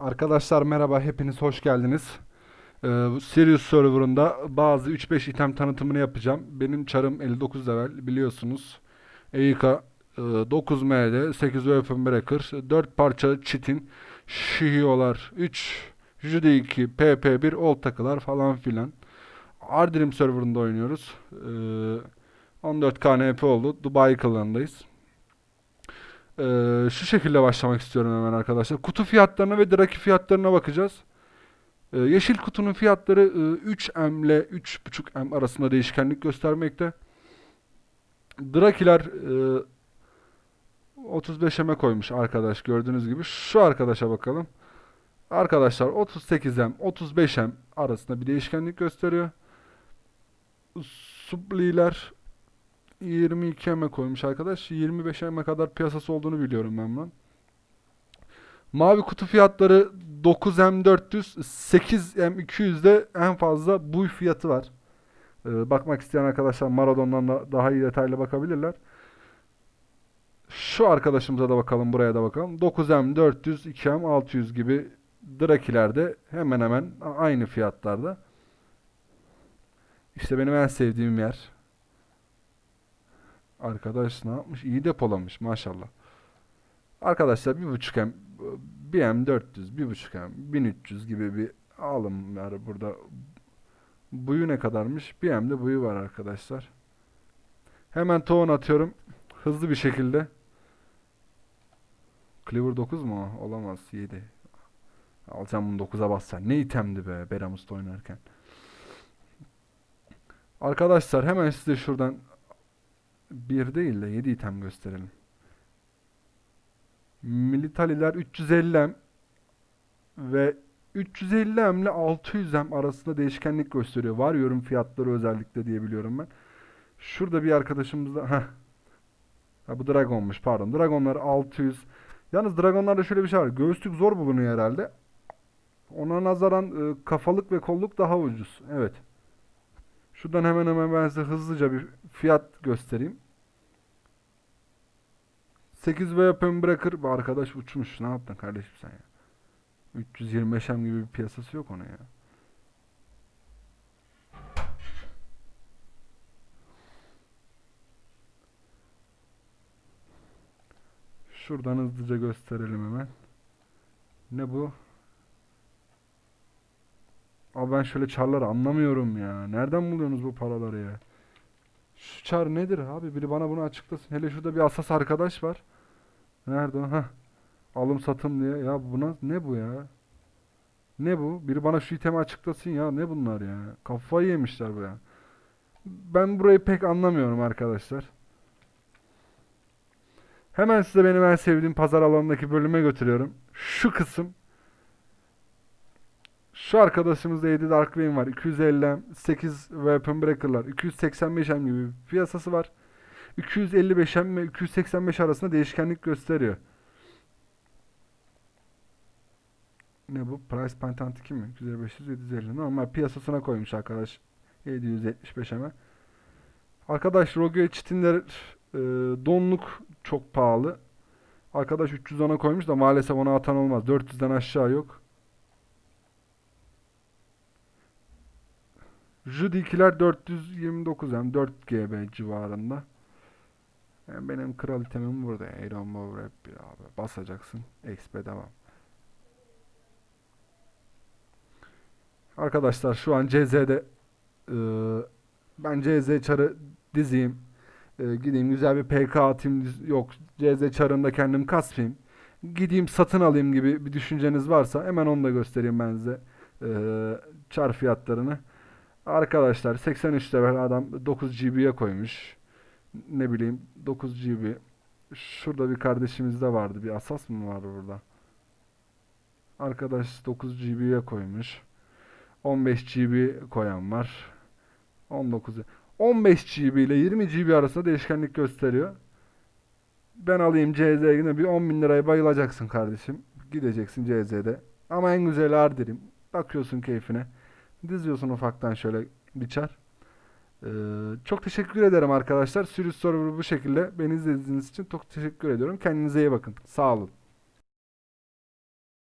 Arkadaşlar merhaba, hepiniz hoş geldiniz. Ee, Sirius serverında bazı 3-5 item tanıtımını yapacağım. Benim çarım 59 level biliyorsunuz. EIK e, 9 MD, 8 Weapon Breaker, 4 parça çitin, Shihio'lar 3, Jude 2, PP1, Old takılar falan filan. Ardirim serverında oynuyoruz. Ee, 14 KNP oldu. Dubai klanındayız. Ee, şu şekilde başlamak istiyorum hemen arkadaşlar. Kutu fiyatlarına ve Draki fiyatlarına bakacağız. Ee, yeşil kutunun fiyatları e, 3M ile 3.5M arasında değişkenlik göstermekte. Drakiler e, 35M'e koymuş arkadaş gördüğünüz gibi. Şu arkadaşa bakalım. Arkadaşlar 38M, 35M arasında bir değişkenlik gösteriyor. Subliler 22 M'e koymuş arkadaş. 25 M'e kadar piyasası olduğunu biliyorum ben bunun. Mavi kutu fiyatları 9M400, 8M200'de en fazla bu fiyatı var. Ee, bakmak isteyen arkadaşlar Maradon'dan da daha iyi detaylı bakabilirler. Şu arkadaşımıza da bakalım, buraya da bakalım. 9M400, 2M600 gibi Draki'lerde hemen hemen aynı fiyatlarda. İşte benim en sevdiğim yer. Arkadaş ne yapmış? İyi depolamış maşallah. Arkadaşlar bir buçuk M, bir M 400, bir buçuk M, 1300 gibi bir alım var burada. Buyu ne kadarmış? Bir M de buyu var arkadaşlar. Hemen tohum atıyorum. Hızlı bir şekilde. Cleaver 9 mu? Olamaz. 7. Alacağım bunu 9'a bassan. Ne itemdi be Beramus'ta oynarken. Arkadaşlar hemen size şuradan bir değil de 7 item gösterelim. Militariler 350M ve 350M ile 600M arasında değişkenlik gösteriyor. Var yorum fiyatları özellikle diye biliyorum ben. Şurada bir arkadaşımız da heh. Ha, bu Dragon'muş pardon. Dragonlar 600. Yalnız Dragonlarda şöyle bir şey var. Göğüslük zor bulunuyor herhalde. Ona nazaran e, kafalık ve kolluk daha ucuz. Evet. Şuradan hemen hemen ben size hızlıca bir fiyat göstereyim. 8 weapon bırakır. Bu arkadaş uçmuş. Ne yaptın kardeşim sen ya? 325M gibi bir piyasası yok ona ya. Şuradan hızlıca gösterelim hemen. Ne bu? Abi ben şöyle çarları anlamıyorum ya. Nereden buluyorsunuz bu paraları ya? Şu çar nedir abi? Biri bana bunu açıklasın. Hele şurada bir asas arkadaş var. Nerede o? Heh. Alım satım diye. Ya buna ne bu ya? Ne bu? Biri bana şu itemi açıklasın ya. Ne bunlar ya? Kafayı yemişler bu ya. Ben burayı pek anlamıyorum arkadaşlar. Hemen size benim en sevdiğim pazar alanındaki bölüme götürüyorum. Şu kısım şu arkadaşımızda 7 Dark Rain var. 250 8 Weapon Breaker'lar. 285M gibi bir piyasası var. 255M ve 285 arasında değişkenlik gösteriyor. Ne bu? Price Point Anti mi? 255 750. Normal piyasasına koymuş arkadaş. 775M'e. Arkadaş Rogue çitinler e, donluk çok pahalı. Arkadaş 310'a koymuş da maalesef ona atan olmaz. 400'den aşağı yok. Judikiler 429 hem 4 GB civarında. Yani benim kral itemim burada. Iron Mower bir abi. Basacaksın. XP devam. Arkadaşlar şu an CZ'de e, ben CZ çarı dizeyim. E, gideyim güzel bir PK atayım. Yok CZ çarında kendim kasmayayım. Gideyim satın alayım gibi bir düşünceniz varsa hemen onu da göstereyim ben size. E, çar fiyatlarını. Arkadaşlar 83 level adam 9 GB'ye koymuş. Ne bileyim 9 GB. Şurada bir kardeşimiz de vardı. Bir asas mı vardı burada? Arkadaş 9 GB'ye koymuş. 15 GB koyan var. 19 15 GB ile 20 GB arasında değişkenlik gösteriyor. Ben alayım CZ'ye yine bir 10 bin liraya bayılacaksın kardeşim. Gideceksin CZ'de. Ama en güzeli Ardirim. Bakıyorsun keyfine. Diziyorsun ufaktan şöyle bir çar. Ee, çok teşekkür ederim arkadaşlar. Sirius Server bu şekilde. Beni izlediğiniz için çok teşekkür ediyorum. Kendinize iyi bakın. Sağ olun.